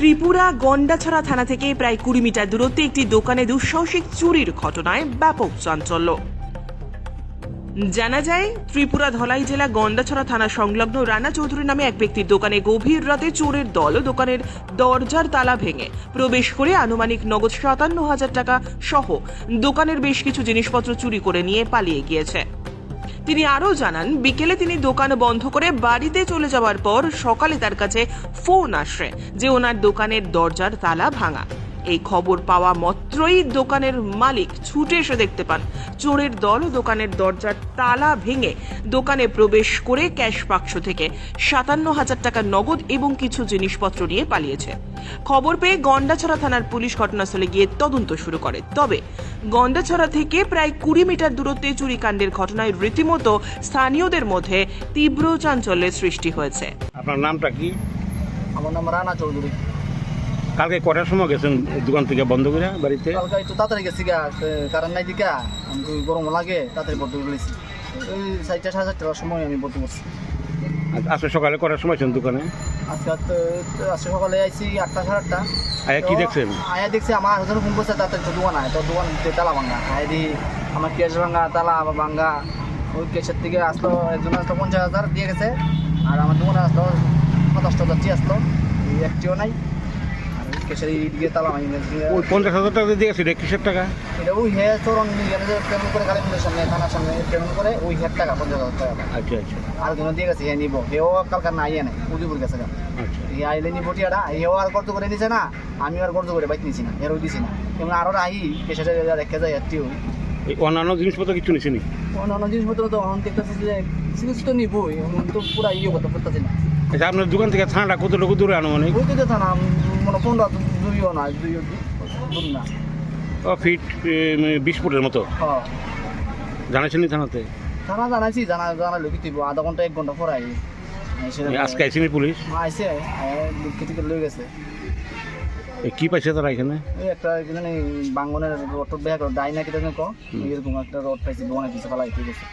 ত্রিপুরা গন্ডাছড়া থানা থেকে প্রায় কুড়ি মিটার দূরত্বে একটি দোকানে দুঃসাহসিক চুরির ঘটনায় ব্যাপক চাঞ্চল্য। জানা যায়, ত্রিপুরা ধলাই জেলা গন্ডাছড়া থানা সংলগ্ন রানা চৌধুরী নামে এক ব্যক্তির দোকানে গভীর রাতে চোরের দল দোকানের দরজার তালা ভেঙে প্রবেশ করে আনুমানিক নগদ সাতান্ন হাজার টাকা সহ দোকানের বেশ কিছু জিনিসপত্র চুরি করে নিয়ে পালিয়ে গিয়েছে। তিনি আরও জানান, বিকেলে তিনি দোকান বন্ধ করে বাড়িতে চলে যাওয়ার পর সকালে তার কাছে ফোন আসে যে ওনার দোকানের দরজার তালা ভাঙা। এই খবর পাওয়া মাত্রই দোকানের মালিক ছুটে এসে দেখতে পান। চোরের দল দোকানের দরজার তালা ভেঙে দোকানে প্রবেশ করে ক্যাশ বাক্স থেকে সাতান্ন হাজার টাকা নগদ এবং কিছু জিনিসপত্র নিয়ে পালিয়েছে। খবর পেয়ে গন্ডাছড়া থানার পুলিশ ঘটনাস্থলে গিয়ে তদন্ত শুরু করে। তবে গন্ডাছড়া থেকে প্রায় কুড়ি মিটার দূরত্বে চুরিকাণ্ডের ঘটনায় রীতিমতো স্থানীয়দের মধ্যে তীব্র চাঞ্চল্যের সৃষ্টি হয়েছে। আপনার নামটা কি? আমার নাম রানা চৌধুরী। কালকে কটার সময় গেছেন দোকান থেকে বন্ধ করে বাড়িতে? কালকে একটু তাড়াতাড়ি গেছি গা কারণ নাই দিকা গরম লাগে তাড়াতাড়ি ভর্তি করে গেছি ওই চারটা সাড়ে চারটার সময় আমি ভর্তি করছি। আজকে সকালে কটার সময় ছিলেন দোকানে? আজকে আজকে সকালে আইছি আটটা সাড়ে আটটা। আয়া কি দেখছেন আয়া দেখছি আমার হাজার ফোন করছে তো দোকান আয় তো দোকান তালা ভাঙা। আয় দি আমার ক্যাশ ভাঙা তালা আবার ভাঙা। ওই ক্যাশের থেকে আসলো একজন আসলো পঞ্চাশ হাজার দিয়ে গেছে। আর আমার দোকানে আসলো সাতাশ হাজার দিয়ে আসলো একটিও নাই। ক্যাশের তালা ভাঙি ওই পঞ্চাশ হাজার টাকা দিয়ে গেছে কিসের টাকা? এটা ওই পেমেন্ট করে কালীপুরের সামনে থানার সামনে পেমেন্ট করে ওই হেয়ার টাকা পঞ্চাশ হাজার টাকা। আচ্ছা আচ্ছা। আর কোনো দিয়ে গেছে হে নিব। হেও কালকার না আইয়া নাই উদিপুর গেছে আচ্ছা। আইলে নিব টিয়াটা হেও আর কর্ত করে নিছে না আমি আর কর্ত করে বাইক নিছি না এর ওই দিছি না। এবং আরও আই পেশাটা রেখে যায় একটি ওই অন্যান্য জিনিসপত্র কিছু নিছেনি অন্য জিনিসপত্র তো দেখতেছি যে কিছু তো নিবই তো পুরা ইয়ে করতে পারতেছি না। আচ্ছা আপনার দোকান থেকে থানাটা কতটুকু দূরে আনুমানিক ওই তো থানা মনে পনেরো দুইও না দুই দূর না ফিট বিশ ফুটের মতো? হ্যাঁ। জানাইছেন থানাতে? থানা জানাইছি জানা জানালো কি দিব? আধা ঘণ্টা এক ঘণ্টা পরে আই আজকে আইসিনি পুলিশ? আইসে দুঃখিত লয়ে গেছে। কি পাইছে তারা এখানে? একটা এখানে বাঙ্গনের রোড ব্যাগ ডাইনা ক এরকম একটা রোড পাইছি দোকানে কিছু ফেলাই ঠিক আছে